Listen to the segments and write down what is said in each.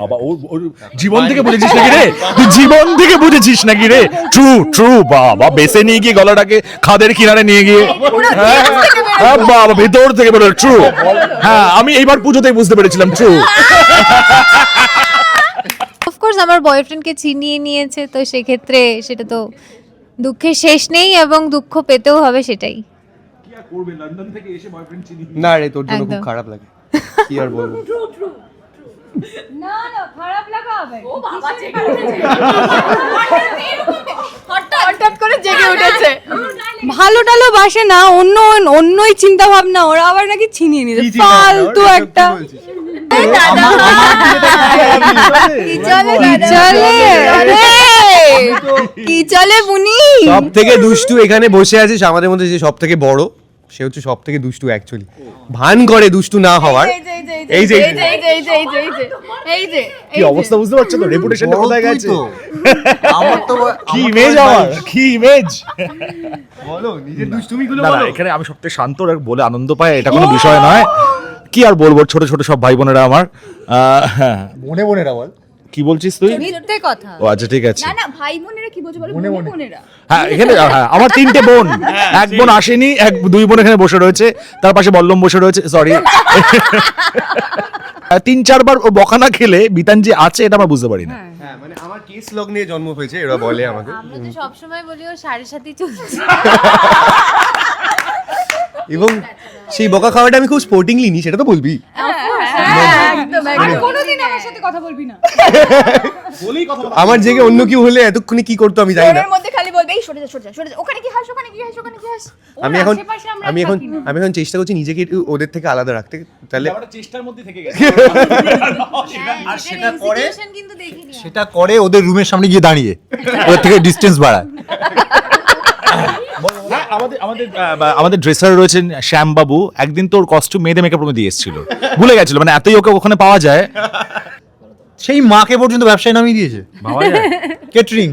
বাবা ওর ওর জীবন থেকে বুঝেছিস নাকি রে? তুই জীবন থেকে বুঝেছিস নাকি রে? ট্রু ট্রু বাবা। বেসে নিয়ে গিয়ে গলাটাকে খাদের কিনারে নিয়ে গিয়ে হ্যাঁ, হ্যাঁ, বাবা ভেতর থেকে বেরোলো। ট্রু হ্যাঁ আমি এইবার পুজোতেই বুঝতে পেরেছিলাম। ট্রু অফকোর্স আমার বয়ফ্রেন্ডকে চিনিয়ে নিয়েছে তো সেক্ষেত্রে সেটা তো দুঃখের শেষ নেই এবং দুঃখ পেতেও হবে সেটাই। না রে তোর জন্য খুব খারাপ লাগে। কি আর বলব? হঠাৎ। করে জেগে উঠেছে। ভালো টালো বাসে না অন্য অন্যই চিন্তা ভাবনা ওরা আবার নাকি ছিনিয়ে নিয়েছে। ফালতু একটা কি চলে কি কি চলে? বুনি? সব থেকে দুষ্টু এখানে বসে আছিস আমাদের মধ্যে যে সব থেকে বড়। সে হচ্ছে সব থেকে দুষ্টু অ্যাকচুয়ালি ভান করে দুষ্টু না হওয়ার। এই যে এই যে এই যে এই যে এই যে। এই যে কি অবস্থা বুঝতে পারছ তো? রেপুটেশনটা কোথায় গেছে? আমার তো কি ইমেজ আমার? কি ইমেজ বলো নিজের দুষ্টুমিগুলো না এখানে আমি সবথেকে শান্ত আর বলে আনন্দ পাই এটা কোনো বিষয় নয়। কি আর বলব ছোট ছোট সব ভাই বোনেরা আমার। হ্যাঁ। মনে মনেরা বল। কি বলছিস তুই? মিথ্যে কথা। ও আচ্ছা ঠিক আছে। না না ভাই বোনেরা কি বলছে বলো? মনে। বোনেরা। হ্যাঁ এখানে হ্যাঁ আমার তিনটে বোন। এক বোন আসেনি এক দুই বোন এখানে বসে রয়েছে তার পাশে বল্লম বসে রয়েছে সরি তিন চারবার ও বকানা খেলে বিতান যে আছে এটা আমরা বুঝতে পারি না। হ্যাঁ। মানে আমার কেস লগ নিয়ে জন্ম হয়েছে এরা বলে আমাকে। আমরা তো সবসময় বলি ও সাড়ে সাথে চলছে। এবং সেই বকা খাওয়াটা আমি খুব স্পোর্টিংলি নি সেটা তো বলবি। একদম আর একদম কোনোদিন আমার সাথে কথা বলবি না। আমার জেগে অন্য কেউ হলে এতক্ষণে কি করতো আমি জানি না। আমি এখন আমি এখন আমি এখন চেষ্টা করছি নিজেকে একটু ওদের থেকে আলাদা রাখতে। তাহলে চেষ্টার মধ্যে থেকে গেছে। সেটা করে কিন্তু দেখিনি সেটা করে ওদের রুমের সামনে গিয়ে দাঁড়িয়ে। ওদের থেকে ডিস্টেন্স বাড়ায়। হ্যাঁ, আমাদের আমাদের ড্রেসার রয়েছেন শ্যাম বাবু একদিন তোর কস্টিউম মেয়েদের মেকআপ রুমে দিয়ে এসেছিল। ভুলে গেছিল মানে এতই ওকে ওখানে পাওয়া যায়। সেই মাকে পর্যন্ত ব্যবসায় নামিয়ে দিয়েছে। কেটারিং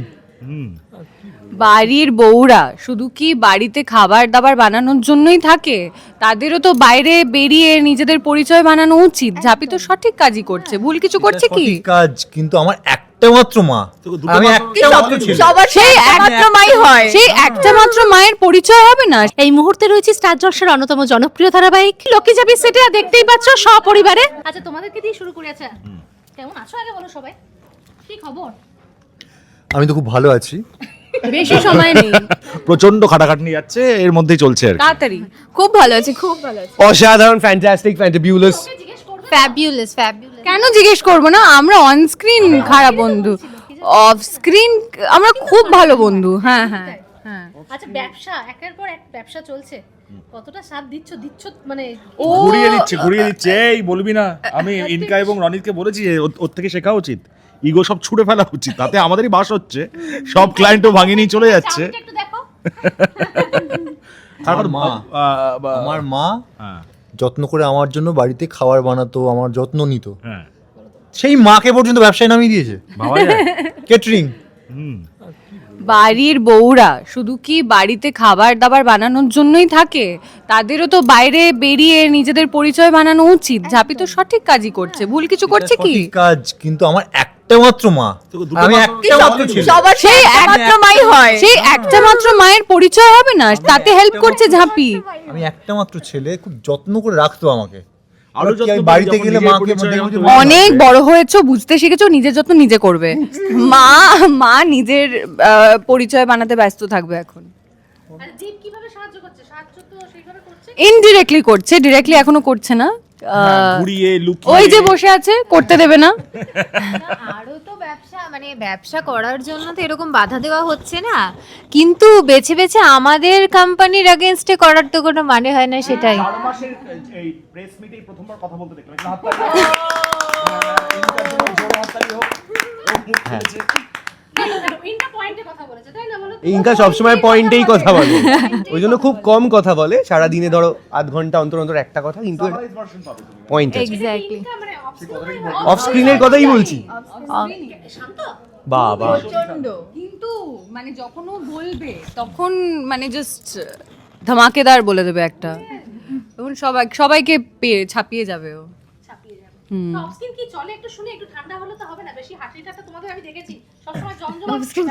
বাড়ির বউরা শুধু কি বাড়িতে খাবার দাবার বানানোর জন্যই থাকে? তাদেরও তো বাইরে বেরিয়ে নিজেদের পরিচয় বানানো উচিত। ঝাপি তো সঠিক কাজই করছে। ভুল কিছু করছে কি? কাজ কিন্তু আমার একটা মাত্র মা আমি একটা মাত্র ছেলে। সবার সেই একমাত্র মাই হয়। সেই একটা মাত্র মায়ের পরিচয় হবে না। এই মুহূর্তে রয়েছে স্টার জলসার অন্যতম জনপ্রিয় ধারাবাহিক। লকি যাবি সেটা দেখতেই পাচ্ছ সপরিবারে। আচ্ছা তোমাদেরকে দিয়ে শুরু করে। আচ্ছা কেমন আছো আগে বলো সবাই? কি খবর? আমি তো খুব ভালো আছি। বেশি সময় নেই। প্রচণ্ড খাটাখাটনি যাচ্ছে এর মধ্যেই চলছে আর তাড়াতাড়ি। খুব ভালো আছে খুব ভালো আছে। অসাধারণ ফ্যান্টাস্টিক ফ্যান্টাবিউলাস ফ্যাবিউলাস ফ্যাবিউলাস কেন জিজ্ঞেস করব না? আমরা অন স্ক্রিন খারাপ বন্ধু। অফ স্ক্রিন আমরা খুব ভালো বন্ধু। হ্যাঁ হ্যাঁ হ্যাঁ। আচ্ছা ব্যবসা একের পর এক ব্যবসা চলছে। কতটা সাথ দিচ্ছ দিচ্ছ মানে ঘুরিয়ে দিচ্ছে ঘুরিয়ে দিচ্ছে এই বলবি না। আমি ইনকা এবং রনিতকে বলেছি যে ওর- ওর থেকে শেখা উচিত। ইগো সব ছুড়ে ফেলা উচিত। তাতে আমাদেরই বাস হচ্ছে। সব ক্লায়েন্টও ভাঙিয়ে নিয়ে চলে যাচ্ছে। চাবিটা একটু দেখো। তারপর মা। আহ, বা- আমার মা হ্যাঁ। যত্ন করে আমার জন্য বাড়িতে খাবার বানাতো আমার যত্ন নিত। হ্যাঁ। সেই মাকে পর্যন্ত ব্যবসায় নামিয়ে দিয়েছে। কেটারিং বাড়ির বউরা শুধু কি বাড়িতে খাবার দাবার বানানোর জন্যই থাকে? তাদেরও তো বাইরে বেরিয়ে নিজেদের পরিচয় বানানো উচিত। ঝাপি তো সঠিক কাজই করছে। ভুল কিছু করছে কি? কাজ কিন্তু আমার একটা মাত্র মা। আমি মা- একটা মাত্র ছেলে। সবার সেই একমাত্র মাই হয়। সেই একটা মাত্র মায়ের পরিচয় হবে না? তাতে হেল্প করছে ঝাপি। আমি একটা মাত্র ছেলে খুব যত্ন করে রাখতো আমাকে। আরও বাড়িতে গেলে মাকে অনেক বড় হয়েছো বুঝতে শিখেছো নিজের যত্ন নিজে করবে। মা মা নিজের পরিচয় বানাতে ব্যস্ত থাকবে এখন। আর জিপ কীভাবে সাহায্য করছে? সাহায্য তো সেইভাবে করছে। ইনডিরেক্টলি করছে ডিরেক্টলি এখনও করছে না। ঘুরিয়ে লুকিয়ে। ওই যে বসে আছে করতে দেবে না। আরও তো ব্যবসা মানে ব্যবসা করার জন্য তো এরকম বাধা দেওয়া হচ্ছে না। কিন্তু বেছে বেছে আমাদের কোম্পানির এগেনস্টে করার তো কোনো মানে হয় না সেটাই। চার মাসের এই প্রেস মিটেই প্রথমবার কথা বলতে দেখলাম। হোক। ইনকা সবসময় পয়েন্টেই কথা বলে। ওই জন্য খুব কম কথা বলে সারা দিনে ধরো আধ ঘণ্টা অন্তর অন্তর একটা কথা কিন্তু। পয়েন্ট এক্স্যাক্টলি মানে অফ অফ স্ক্রিনের কথাই বলছি। শান্ত। বাবা। কিন্তু মানে যখন ও বলবে তখন মানে জাস্ট ধামাকেদার বলে দেবে একটা। তখন সবাই সবাইকে পেয়ে ছাপিয়ে যাবে ও। স্কিন কি চলে? একটু শুনে একটু ঠান্ডা হলে তো হবে না। বেশি হাঁটি টাটা তোমাদের আমি দেখেছি। সবসময় জমজম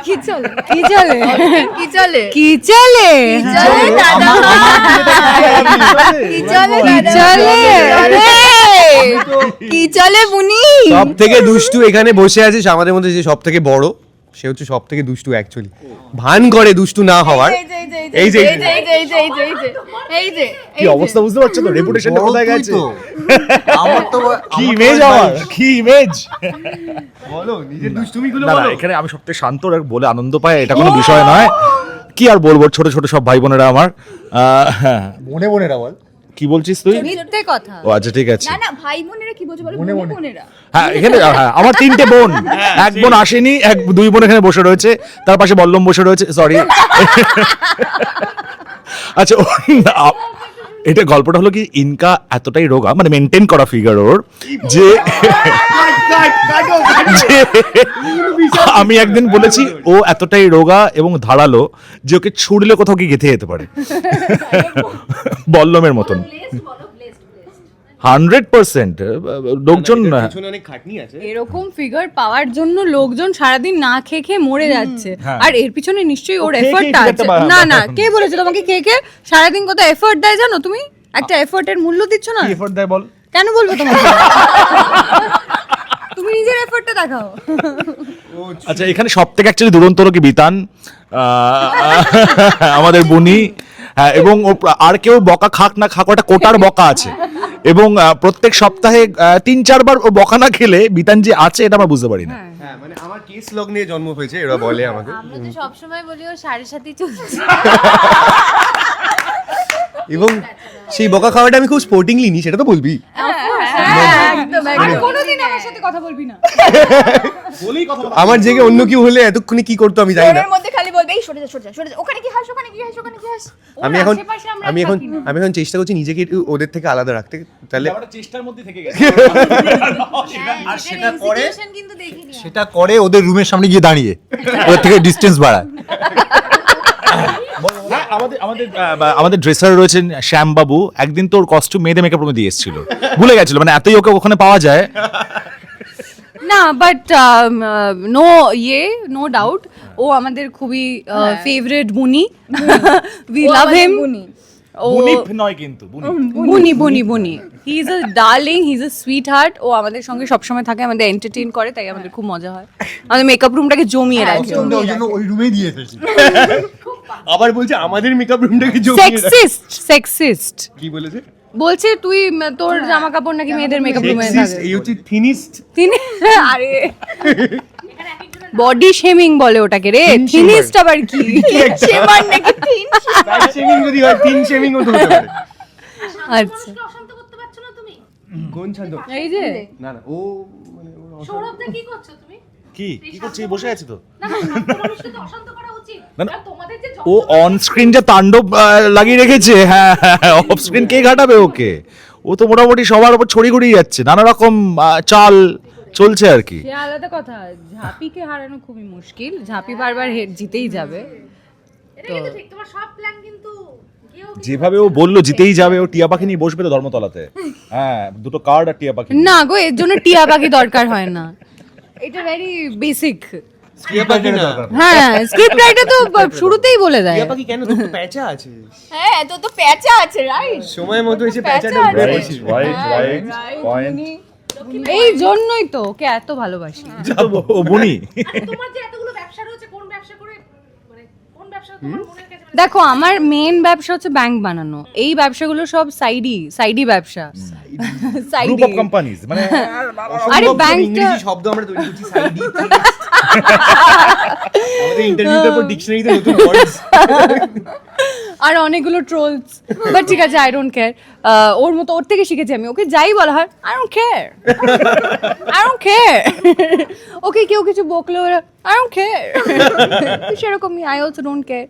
কি চলে? কি চলে? কি চলে? কি চলে? চলে দাদা? কি চলে? কি চলে কি চলে? বুনি? সব থেকে দুষ্টু এখানে বসে আছিস আমাদের মধ্যে যে সব থেকে বড়? সে হচ্ছে সব থেকে দুষ্টু অ্যাকচুয়ালি ভান করে দুষ্টু না হওয়ার। এই যে এই যে এই যে এই যে এই যে। এই যে এই যে কি অবস্থা বুঝতে পারছ তো? রেপুটেশনটা কোথায় গেছে? আমার তো কি ইমেজ আমার? কি ইমেজ বলো নিজের দুষ্টুমিগুলো না এখানে আমি সবথেকে শান্ত আর বলে আনন্দ পাই এটা কোনো বিষয় নয়। কি আর বলব ছোট ছোট সব ভাই বোনেরা আমার হ্যাঁ। মনে মনেরা বল কি বলছিস তুই? মিথ্যে কথা। ও আচ্ছা ঠিক আছে। না না ভাই বোনেরা কি বলছো বলো? বোনেরা। হ্যাঁ এখানে হ্যাঁ আমার তিনটে বোন। এক বোন আসেনি এক দুই বোন এখানে বসে রয়েছে তার পাশে বল্লম বসে রয়েছে সরি আচ্ছা এটা গল্পটা হলো কি ইনকা এতটাই রোগা মানে মেনটেন করা ফিগার ওর যে আমি একদিন বলেছি ও এতটাই রোগা এবং ধারালো যে ওকে ছুড়লে কোথাও কি গেঁথে যেতে পারে। বল্লমের মতন। হান্ড্রেড পার্সেন্ট লোকজন এরকম ফিগার পাওয়ার জন্য লোকজন সারাদিন না খেয়ে খেয়ে মরে যাচ্ছে। হ্যাঁ। আর এর পিছনে নিশ্চয়ই ওর এফর্টটা আছে। না না কে বলেছে তোমাকে খেয়ে খেয়ে? সারাদিন কত এফর্ট দেয় জানো তুমি? একটা এফর্টের মূল্য দিচ্ছ না? এফর্ট দেয় বল? কেন বলব তোমাকে? তুমি নিজের এফর্টটা দেখাও। আচ্ছা এখানে সব থেকে অ্যাকচুয়ালি দুরন্ত কি বিতান আমাদের বুনি। হ্যাঁ, এবং ও আর কেউ বকা খাক না খাক ওটা কোটার বকা আছে। এবং প্রত্যেক সপ্তাহে তিন চারবার ও বকা না খেলে বিতান যে আছে এটা আমরা বুঝতে পারি না। হ্যাঁ। মানে আমার কি শ্লোক নিয়ে জন্ম হয়েছে এরা বলে আমাকে। আমরা তো সবসময় বলি ও সাড়ে সাথে চলছে। এবং সেই বকা খাওয়াটা আমি খুব স্পোর্টিংলি নি সেটা তো বলবি। আমার সাথে কথা বলবি না। আমার জেগে অন্য কেউ হলে এতক্ষণে কি করতো আমি জানি না। আমি এখন আমি এখন আমি এখন চেষ্টা করছি নিজেকে একটু ওদের থেকে আলাদা রাখতে। তাহলে চেষ্টার মধ্যে থেকে আর সেটা করে সেটা করে ওদের রুমের সামনে গিয়ে দাঁড়িয়ে। ওদের থেকে ডিস্টেন্স বাড়ায়। হ্যাঁ, আমাদের আমাদের আমাদের ড্রেসার রয়েছেন শ্যামবাবু। একদিন তোর কস্টিউম মেয়েদের মেকআপ রুমে দিয়ে এসেছিল ভুলে গেছিল মানে এতই ওকে ওখানে পাওয়া যায়। না বাট নো ইয়ে নো ডাউট ও আমাদের খুবই ফেভারিট মুনি উই লাভ হিম। ও মুনি। নয় কিন্তু মুনি। বুনি বুনি বুনি he is a darling he is a sweetheart ও আমাদের সঙ্গে সবসময় থাকে আমাদের এন্টারটেইন করে তাই আমাদের খুব মজা হয়। আমাদের মেকআপ রুমটাকে জমিয়ে রাখে। ওই জন্য ওই রুমেই দিয়ে এসেছি। আবার বলছে আমাদের মেকআপ রুমটাকে জমিয়ে রাখ- সেক্সিস্ট সেক্সিস্ট কি বলেছে? বলছে তুই তোর জামা কাপড় নাকি মেয়েদের মেকআপ রুমে থাকে? এই হচ্ছে থিনিস্ট তিনি আরে। বডি শেমিং বলে ওটাকে রে। থিনিস্ট আবার কি? সেমান নাকি তিন শেমিং যদি হয় তিন শেমিং ও তো হতে পারে। আচ্ছা অশান্ত করতে পারছ না তুমি কোন ছাদ এই যে। না না ও মানে অস- কি করছ তুমি? কি? কি করছি? বসে আছি তো। না না শান্ত মানুষকে তো অশান্ত করা উচিত। না, না। আর তোমাদের যে ও অন স্ক্রিন যে তাণ্ডব লাগিয়ে রেখেছে। হ্যাঁ অফ স্ক্রিন কে ঘাটাবে ওকে? ও তো মোটামুটি সবার উপর ছড়ি ঘুরিয়ে যাচ্ছে। নানা রকম চাল চলছে আর কি। আলাদা কথা। ঝাপিকে হারানো খুবই মুশকিল। ঝাপি বারবার হে- জিতেই যাবে। এটা কিন্তু ঠিক। তোমার সব প্ল্যান কিন্তু যেভাবে ও বলল জিতেই যাবে ও টিয়া পাখি নিয়ে বসবে তো ধর্মতলাতে। হ্যাঁ দুটো কার্ড আর টিয়া পাখি না গো এর জন্য টিয়া পাখি দরকার হয় না। এটা ভেরি বেসিক টিয়া পাখি না। হ্যাঁ স্ক্রিপ্ট রাইটার তো শুরুতেই বলে দেয়। টিয়া পাখি কেন? তো প্যাঁচা আছে। হ্যাঁ তো তো প্যাচা আছে রাইট সময় মতো এসে প্যাঁচাটা। বসিস এই জন্যই তো ওকে এত ভালোবাসি। ও বুনি। তোমার যে এতগুলো ব্যবসা রয়েছে কোন ব্যবসা করে মানে কোন ব্যবসা তোমার মনের কাছে মানে দেখো আমার মেন ব্যবসা হচ্ছে ব্যাংক বানানো। এই ব্যবসাগুলো সব সাইডি সাইডি ব্যবসা। গ্রুপ সাইডি অফ কোম্পানিজ মানে আরে ব্যাংকটা শব্দ আমরা তৈরি করছি সাইডি আমাদের ইন্টারভিউতে পর ডিকশনারিতে নতুন ওয়ার্ডস আর অনেকগুলো ট্রোলস বাট ঠিক আছে আই ডোন্ট কেয়ার ওর মতো, ওর থেকে শিখেছি আমি। ওকে যাই বলা হয় I don't care I don't care okay কেউ কিছু বকলে ওরা আই ডোন্ট কেয়ার সেরকমই আই অলসো ডোন্ট কেয়ার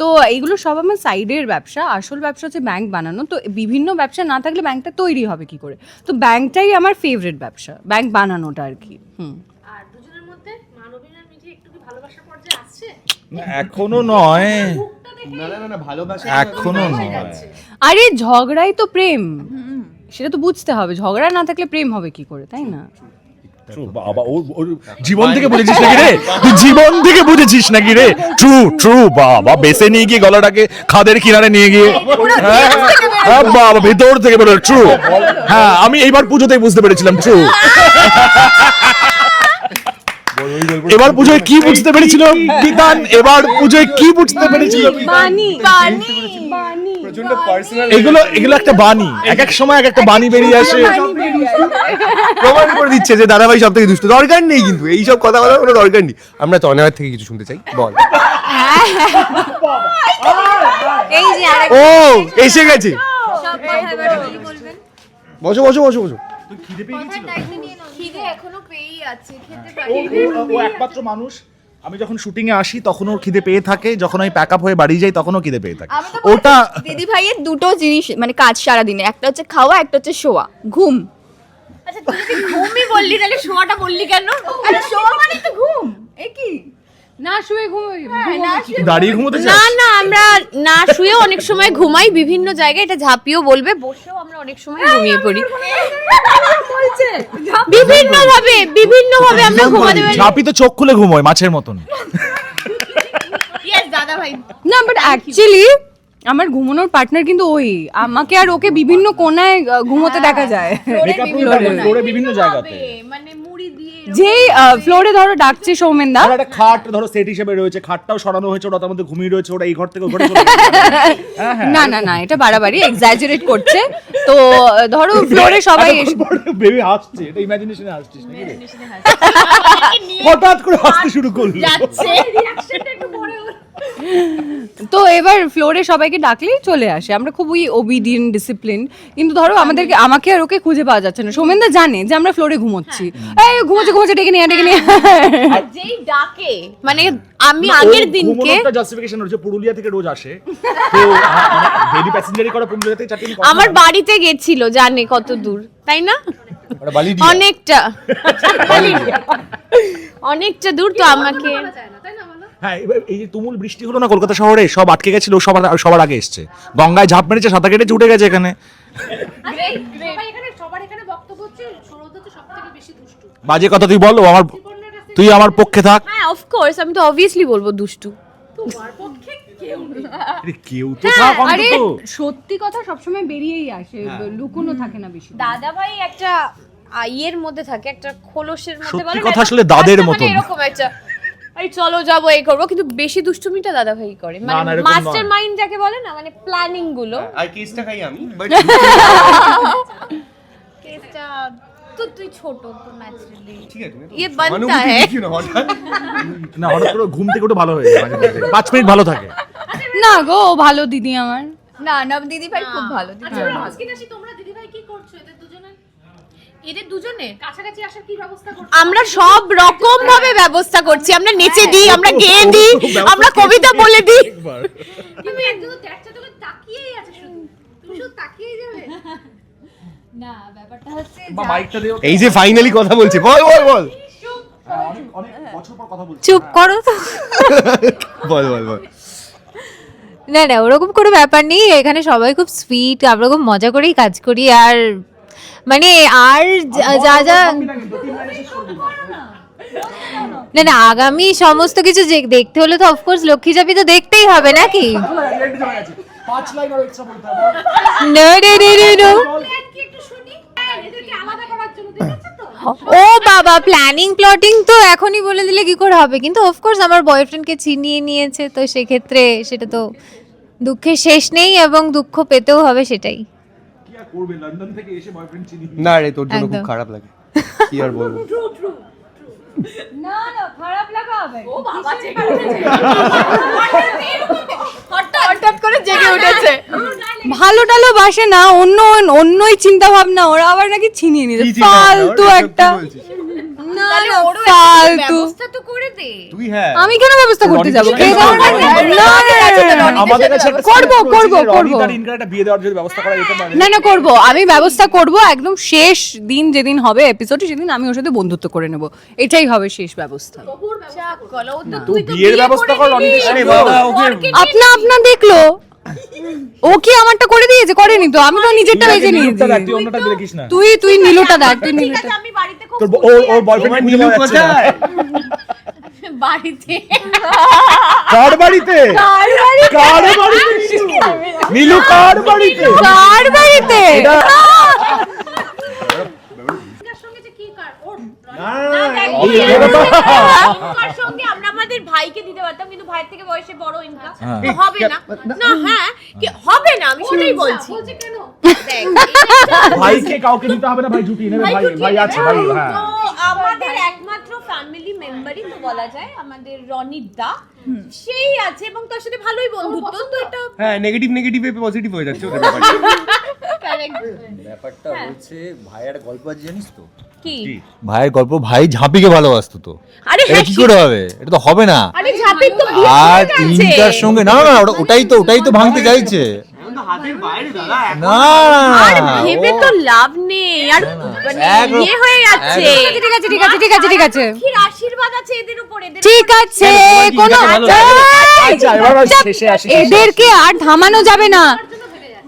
তো এইগুলো সব আমার সাইডের ব্যবসা। আসল ব্যবসা হচ্ছে ব্যাংক বানানো। তো বিভিন্ন ব্যবসা না থাকলে ব্যাংকটা তৈরি হবে কি করে? তো ব্যাংকটাই আমার ফেভারিট ব্যবসা ব্যাংক বানানোটা আর কি। হুম আর দুজনের মধ্যে মানবীন আর মিঠি একটু কি ভালোবাসার পর্যায়ে আসছে এখনও নয়। মুখটা দেখে না না না, না ভালোবাসা এখনও নয়। আরে ঝগড়াই তো প্রেম। সেটা তো বুঝতে হবে। ঝগড়া না থাকলে প্রেম হবে কি করে তাই না? বাবা ওর ওর জীবন থেকে বুঝেছিস নাকি রে? তুই জীবন থেকে বুঝেছিস নাকি রে? ট্রু ট্রু বাবা বেসে নিয়ে গিয়ে গলাটাকে খাদের কিনারে নিয়ে গিয়ে। হ্যাঁ, হ্যাঁ, বাবা ভেতর থেকে বেরোলো ট্রু হ্যাঁ আমি এইবার পুজোতেই বুঝতে পেরেছিলাম ট্রু এবার পুজোয় কি বুঝতে পেরেছিল বিধান? এবার পুজোয় কি বুঝতে পেরেছিল এগুলো এগুলো একটা বাণী। এক এক সময় এক একটা বাণী বেরিয়ে আসে। প্রমাণ করে দিচ্ছে যে দাদাভাই সব থেকে দুষ্টু। দরকার নেই কিন্তু এইসব কথা বলার কোনো দরকার নেই। আমরা তনয়ার থেকে কিছু শুনতে চাই বল। ও এসে গেছে। বসো বসো বসো বসো। খিদে এখনও পেয়েই আছে খেতে পারি ও একমাত্র মানুষ। আমি যখন শুটিং এ আসি তখন ওর খিদে পেয়ে থাকে। যখন আমি প্যাক আপ হয়ে বাড়ি যাই তখনও খিদে পেয়ে থাকে। ওটা দিদি ভাইয়ের দুটো জিনিস মানে কাজ সারা দিনে একটা হচ্ছে খাওয়া একটা হচ্ছে শোয়া। ঘুম। আচ্ছা তুই ঘুমই বললি তাহলে শোয়াটা বললি কেন? আরে শোয়া মানে তো ঘুম। এ কি? না শুয়ে ঘুমোই দাঁড়িয়ে ঘুমোতে না না আমরা না শুয়ে অনেক সময় ঘুমাই বিভিন্ন জায়গায় এটা ঝাঁপিয়েও বলবে বসেও আমরা অনেক সময় ঘুমিয়ে পড়ি। বিভিন্ন ভাবে বিভিন্ন ভাবে আমরা ঘুমাতে পারি। ঝাঁপি তো চোখ খুলে ঘুমোয় মাছের মতন। ইয়েস দাদা ভাই না বাট অ্যাকচুয়ালি আমার ঘুমানোর পার্টনার কিন্তু ওই। আমাকে আর ওকে বিভিন্ন কোনায় ঘুমোতে দেখা যায়। ফ্লোরে বিভিন্ন জায়গাতে। মানে মুড়ি দিয়ে যেই ফ্লোরে ধরো ডাকছে সৌমেন দা ধরো একটা খাট ধরো সেট হিসেবে রয়েছে খাটটাও সরানো হয়েছে ওটা তার মধ্যে ঘুমিয়ে রয়েছে ওটা এই ঘর থেকে ঘরে চলে না না না এটা বাড়াবাড়ি এক্সাজারেট করছে। তো ধরো ফ্লোরে সবাই এসে বেবি হাসছে এটা ইমাজিনেশনে হাসছিস নাকি? হঠাৎ করে হাসতে শুরু করলি। যাচ্ছে। রিঅ্যাকশনটা একটু ওর। তো এবার ফ্লোরে সবাইকে ডাকলেই চলে আসে। আমরা খুবই ওবিডিয়েন্ট ডিসিপ্লিন কিন্তু ধরো আমাদেরকে আমাকে আর ওকে খুঁজে পাওয়া যাচ্ছে না। সৌমেনদা জানে যে আমরা ফ্লোরে ঘুমোচ্ছি। এই ঘুমোচ্ছে ঘুমোচ্ছে ডেকে নিয়ে ডেকে নিয়ে। যেই ডাকে মানে আমি আগের দিনকে জাস্টিফিকেশন হচ্ছে পুরুলিয়া থেকে রোজ আসে। তো ডেলি প্যাসেঞ্জারি করে পুরুলিয়া থেকে চারটে আমার বাড়িতে গেছিল জানে কত দূর তাই না? অনেকটা। অনেকটা দূর তো আমাকে হ্যাঁ এবার এই যে তুমুল বৃষ্টি হলো না কলকাতা শহরে সব আটকে গেছিল সবার সবার আগে এসছে। গঙ্গায় ঝাঁপ মেরেছে সাঁতার কেটেছে উঠে গেছে এখানে। বাজে কথা তুই বল আমার তুই আমার পক্ষে থাক। হ্যাঁ অফকোর্স আমি তো অবভিয়াসলি বলব দুষ্টু। কেউ তো আরে সত্যি কথা সবসময় বেরিয়েই আসে লুকোনো থাকে না বেশি। দাদা ভাই একটা আইয়ের মধ্যে থাকে একটা খোলসের মধ্যে বলে কথা আসলে দাদের মানে এরকম একটা আরে চলো যাব এই করব। কিন্তু বেশি দুষ্টুমিটা দাদা ভাই করে মানে মাস্টার মাইন্ড যাকে বলে না মানে প্ল্যানিংগুলো। হ্যাঁ, আর কেসটা খাই আমি তুই ছোট মানে ইয়ে মানে হ্যাঁ। না গো ভালো দিদি আমার। না ভাই আচ্ছা, খুব ভালো দিদি ভাই। কি করছ? এদের দুজনের কাছাকাছি আসার কি ব্যবস্থা আমরা সব রকম ভাবে ব্যবস্থা করছি। আমরা নেচে দিই আমরা গেয়ে দিই আমরা কবিতা বলে দিই। কিন্তু একদম দেখছে তোকে তাকিয়েই আছে শুধু। তুমি শুধু তাকিয়েই যাবে? না ব্যাপারটা হচ্ছে মাইকটা দিও এই যে ফাইনালি কথা বলছে। বল বল বল। অনেক অনেক বছর পর কথা বলছি। চুপ করো তো। বল বল বল। না না ওরকম কোনো ব্যাপার নেই। এখানে সবাই খুব সুইট আমরা খুব মজা করেই কাজ করি। আর মানে আর যা- যা না না আগামী সমস্ত কিছু দেখতে হলে তো অফকোর্স লক্ষ্মী চাপি তো দেখতেই হবে নাকি. ও বাবা প্ল্যানিং প্লটিং তো এখনই বলে দিলে কি করে হবে? কিন্তু অফকোর্স আমার বয়ফ্রেন্ডকে চিনিয়ে নিয়েছে তো সেক্ষেত্রে সেটা তো দুঃখের শেষ নেই এবং দুঃখ পেতেও হবে সেটাই। আর করবে? লন্ডন থেকে এসে বয়ফ্রেন্ড চিনি। না রে তোর জন্য খুব খারাপ লাগে। কি আর বলব? না না খারাপ লাগা হবে। হঠাৎ করে জেগে উঠেছে। ভালো টালো বাসে না অন্য অন্যই চিন্তা ভাবনা ওরা আবার নাকি ছিনিয়ে নিতে কি ফালতু একটা কি বলছিস? না না ফালতু। ব্যবস্থা তো করে দে। তুই হ্যাঁ। আমি কেন ব্যবস্থা করতে যাব? কে না না, না, না, না, আমাদের কাছে একটা করব, script করব, রয়েছে যে রনি করব। তার ইনকার একটা বিয়ে দেওয়ার যদি ব্যবস্থা করা যেতে পারে। না না করব। আমি ব্যবস্থা করব একদম শেষ দিন যেদিন হবে এপিসোডে সেদিন আমি ওর সাথে বন্ধুত্ব করে নেব। এটাই হবে শেষ ব্যবস্থা। তো বিয়ের ব্যবস্থা কর রনিদের সাথে আপনা আপনা দেখল। ও কি আমারটা করে দিয়েছে? করেনি তো। আমি তো নিজেরটা বেজে নিয়েছি। তুই অন্যটা দেখিস না। তুই তুই নীলুটা দেখ তুই নীলুটা আমি বাড়িতে খুব তোর ওর বয়ফ্রেন্ড নীলু কোথায়? বাড়িতে। কার বাড়িতে? কার বাড়িতে? নীলু? কার বাড়িতে? কার বাড়িতে ইনকার সঙ্গে আমরা আমাদের ভাইকে দিতে পারতাম কিন্তু ভাইয়ের থেকে বয়সে বড় ইনকাম হবে না না হ্যাঁ কি হবে না আমি সেটাই বলছি ভাইকে কাউকে দিতে হবে না ভাই জুটি নেবে ভাই ভাই আছে ভাই হ্যাঁ আমাদের একমাত্র ফ্যামিলি মেম্বারই তো বলা যায় আমাদের রনির দা। সেই আছে এবং তার সাথে ভালোই বন্ধুত্ব তো এটা হ্যাঁ নেগেটিভ নেগেটিভ পজিটিভ হয়ে যাচ্ছে ওদের ব্যাপারটা। ব্যাপারটা হচ্ছে ভাইয়ের গল্প আছে জানিস তো? কি? ভাইয়ের গল্প ভাই ঝাঁপিকে ভালোবাসতো তো। আরে হ্যাঁ কি করে হবে? এটা তো হবে না। আরে ঝাপির তো বিয়ে আর হয়ে। ইনকার সঙ্গে না না না, ওটা- ওটাই তো ওটাই তো ভাঙতে চাইছে। না আর ভেবে তো লাভ নেই আর মানে ইয়ে হয়ে যাচ্ছে ঠিক আছে ঠিক আছে ঠিক আছে ঠিক আছে লক্ষ্মীর আশীর্বাদ আছে এদের উপর এদের ঠিক আছে কোনো আচ্ছা এদেরকে আর থামানো যাবে না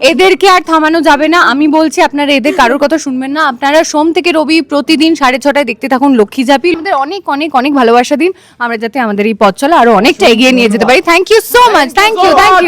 এদেরকে আর থামানো যাবে না আমি বলছি আপনারা এদের কারোর কথা শুনবেন না আপনারা সোম থেকে রবি প্রতিদিন সাড়ে ছটায় দেখতে থাকুন লক্ষ্মী জাপি আমাদের অনেক অনেক অনেক ভালোবাসা দিন আমরা যাতে আমাদের এই পথ চলা আরও অনেকটা এগিয়ে নিয়ে যেতে পারি thank you so much thank you thank you